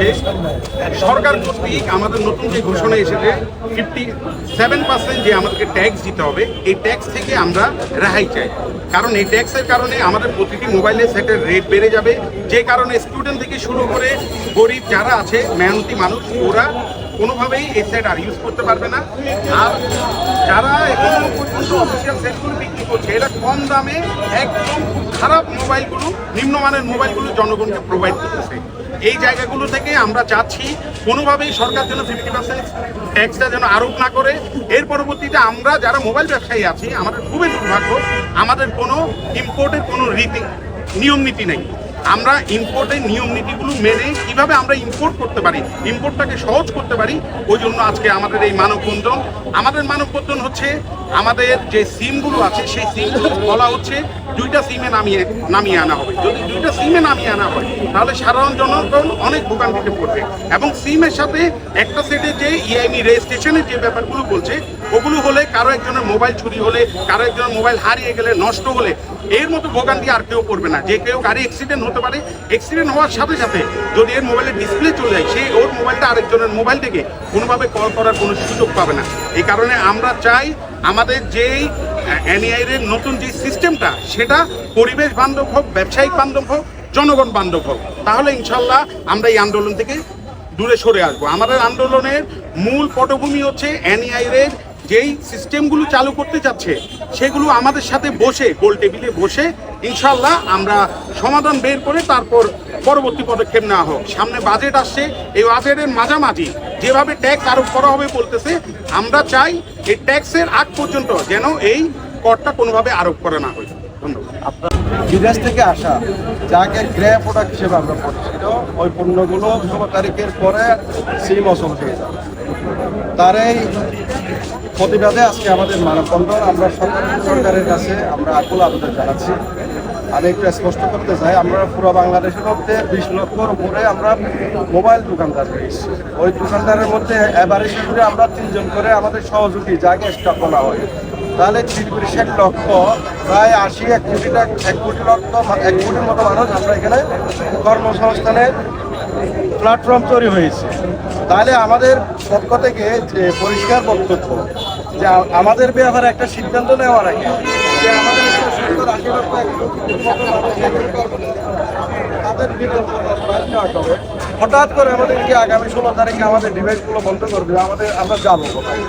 যে সরকার কর্তৃক আমাদের নতুন যে ঘোষণা এসেছে ফিফটি সেভেন পার্সেন্ট যে আমাদেরকে ট্যাক্স দিতে হবে, এই ট্যাক্স থেকে আমরা রেহাই চাই। কারণ এই ট্যাক্সের কারণে আমাদের প্রতিটি মোবাইলের সেটের রেট বেড়ে যাবে। যে কারণে স্টুডেন্ট থেকে শুরু করে গরিব যারা আছে, মেহনতি মানুষ, ওরা কোনোভাবেই এই সেট আর ইউজ করতে পারবে না। আর যারা এখনও পর্যন্ত অফিসিয়াল সেটগুলো বিক্রি করছে এটা কম দামে একদম খুব খারাপ মোবাইলগুলো নিম্নমানের মোবাইলগুলো জনগণকে প্রোভাইড করতেছে। এই জায়গাগুলো থেকে আমরা চাচ্ছি কোনোভাবেই সরকার যেন ফিফটি পার্সেন্ট ট্যাক্সটা যেন আরোপ না করে। এর পরবর্তীতে আমরা যারা মোবাইল ব্যবসায়ী আছি, আমাদের খুবই দুর্ভাগ্য, আমাদের কোনো ইম্পোর্টের কোনো রীতি, নিয়ম নীতি নেই। আমরা ইম্পোর্টের নিয়ম নীতিগুলো মেনে কীভাবে আমরা ইম্পোর্ট করতে পারি ইম্পোর্টটাকে সহজ করতে পারি, ওই জন্য আজকে আমাদের এই মানববন্ধন আমাদের মানববন্ধন হচ্ছে আমাদের যে সিমগুলো আছে, সেই সিমগুলো বলা হচ্ছে দুইটা সিমে নামিয়ে নামিয়ে আনা হবে। যদি দুইটা সিমে নামিয়ে আনা হয়, তাহলে সাধারণ জনগণ অনেক ভোগান্তিতে পড়বে। এবং সিমের সাথে একটা সেটে যে ইআইনি রেজিস্ট্রেশনের যে ব্যাপারগুলো বলছে ওগুলো হলে, কারও একজনের মোবাইল চুরি হলে, কারও একজনের মোবাইল হারিয়ে গেলে, নষ্ট হলে, এর মতো ভোগান্তি আর কেউ করবে না। যে কেউ গাড়ি অ্যাক্সিডেন্ট হতে পারে অ্যাক্সিডেন্ট হওয়ার সাথে সাথে যদি এর মোবাইলের ডিসপ্লে চলে যায় সেই ওর মোবাইলটা আরেকজনের মোবাইল থেকে কোনোভাবে কল করার কোনো সুযোগ পাবে না। এই কারণে আমরা চাই আমাদের যেই এনআইএর এর নতুন যে সিস্টেমটা সেটা পরিবেশ বান্ধব হোক, ব্যবসায়িক বান্ধব হোক, জনগণ বান্ধব হোক, তাহলে ইনশাল্লাহ আমরা এই আন্দোলন থেকে দূরে সরে আসব। আমাদের আন্দোলনের মূল পটভূমি হচ্ছে এনআইএর এর যেই সিস্টেমগুলো চালু করতে চাচ্ছে সেগুলো আমাদের সাথে বসে, গোল টেবিলে বসে ইনশাল্লাহ আমরা সমাধান বের করে তারপর পরবর্তী পদক্ষেপ নেওয়া হোক। সামনে বাজেট আসছে, এই বাজেটের মাঝামাঝি যেভাবে ট্যাক্স আরোপ করা হবে বলতেছে, আমরা চাই এই ট্যাক্সের আগ পর্যন্ত যেন এই করটা কোনোভাবে আরোপ করা না হয়। ধন্যবাদ। বিদেশ থেকে আসা, যাকে গ্রে প্রোডাক্ট হিসেবে আমরা পরিচিত ওই পণ্যগুলো ষোলো তারিখের পরে সিম অসল হয়ে যাবে। তার এই প্রতিবাদে আজকে আমাদের মানববন্ধন, আমরা সরকার সরকারের কাছে আমরা আকুল আবেদন জানাচ্ছি। আমি একটু স্পষ্ট করতে চাই, আমরা পুরো বাংলাদেশের মধ্যে বিশ লক্ষর উপরে আমরা মোবাইল দোকানদার রয়েছি। ওই দোকানদারের মধ্যে করে আমরা তিনজন করে আমাদের সহযোগী যাকে স্টক করা হয়। তাহলে তিরিশ ষাট লক্ষ, প্রায় আশি, এক কোটি এক কোটি লক্ষ, এক কোটির মতো মানুষ আমরা এখানে কর্মসংস্থানের প্ল্যাটফর্ম তৈরি হয়েছে তাহলে আমাদের পক্ষ থেকে যে পরিষ্কার বক্তব্য, যে আমাদের ব্যাপারে একটা সিদ্ধান্ত নেওয়ার আগে, যে আমাদের। হঠাৎ করে আমাদেরকে আগামী ষোলো তারিখে আমাদের ডিভাইসগুলো বন্ধ করবে আমাদের আমরা যাব কোথায়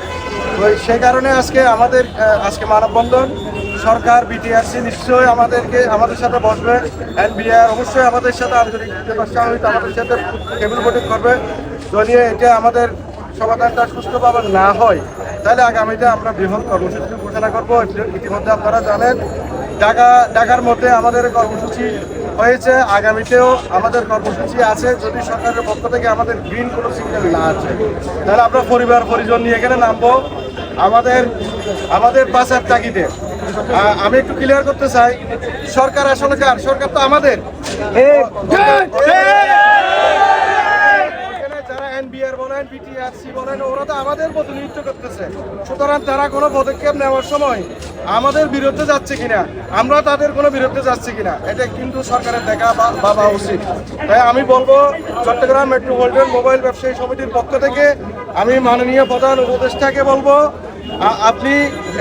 তো সে কারণে আজকে আমাদের আজকে মানববন্ধন, সরকার বিটিআরসি নিশ্চয়ই আমাদেরকে, আমাদের সাথে বসবে এনবিআর অবশ্যই আমাদের সাথে আন্তরিক সহযোগিতা আমাদের সাথে টেবিল বোর্ডিং করবে। যদি এটা আমাদের সমাধানটা সুস্থভাবে না হয়, তাহলে আগামীতে আমরা বৃহৎ কর্মসূচি ঘোষণা করব। ইতিমধ্যে আপনারা জানেন, ঢাকা, ঢাকার মধ্যে আমাদের কর্মসূচি হয়েছে। আগামীতেও আমাদের কর্মসূচি আছে। যদি সরকারের পক্ষ থেকে আমাদের গ্রিন কোনো সিগন্যাল না আছে তাহলে আমরা পরিবার, পরিজন নিয়ে এখানে নামবো। আমাদের আমাদের বাঁচার তাগিদে। আমি একটু ক্লিয়ার করতে চাই, সরকার আসলে কার? সরকার তো আমাদের এখানে যারা এনবিআর বলেন, ওরা তো আমাদের প্রতিনিধিত্ব করতেছে। সুতরাং তারা কোনো পদক্ষেপ নেওয়ার সময় আমাদের বিরুদ্ধে যাচ্ছে কিনা, আমরা তাদের কোনো বিরুদ্ধে যাচ্ছি কিনা, এটা কিন্তু সরকারের দেখা ভাবা উচিত। তাই আমি বলব, চট্টগ্রাম মেট্রোপলিটন মোবাইল ব্যবসায়ী সমিতির পক্ষ থেকে আমি মাননীয় প্রধান উপদেষ্টাকে বলব আপনি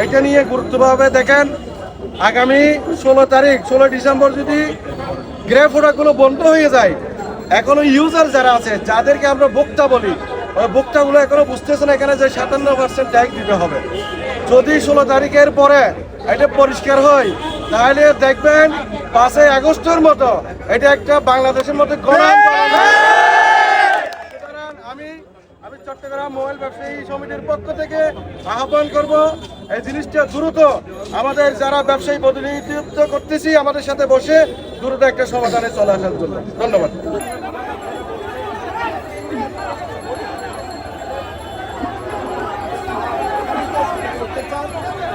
এটা নিয়ে গুরুত্বভাবে দেখেন, আগামী ষোলো তারিখ, ষোলো ডিসেম্বর যদি গ্রে প্রোডাক্টগুলো বন্ধ হয়ে যায়, এখনও ইউজার যারা আছে, যাদেরকে আমরা বক্তা বলি বক্তাগুলো এখনও বুঝতেছে না এখানে যে সাতান্ন পার্সেন্ট ট্যাক্স দিতে হবে। যদি ষোলো তারিখের পরে এটা পরিষ্কার হয়, তাহলে দেখবেন পাঁচই আগস্টের মতো এটা একটা বাংলাদেশের মধ্যে আমি আমি চট্টগ্রাম মোবাইল ব্যবসায়ী সমিতির পক্ষ থেকে আহ্বান করব, এই জিনিসটা দ্রুত আমাদের যারা ব্যবসায়ী প্রতিনিধিত্ব করতেছি, আমাদের সাথে বসে দ্রুত একটা সমাধানে চলে আসার জন্য। ধন্যবাদ। Yeah.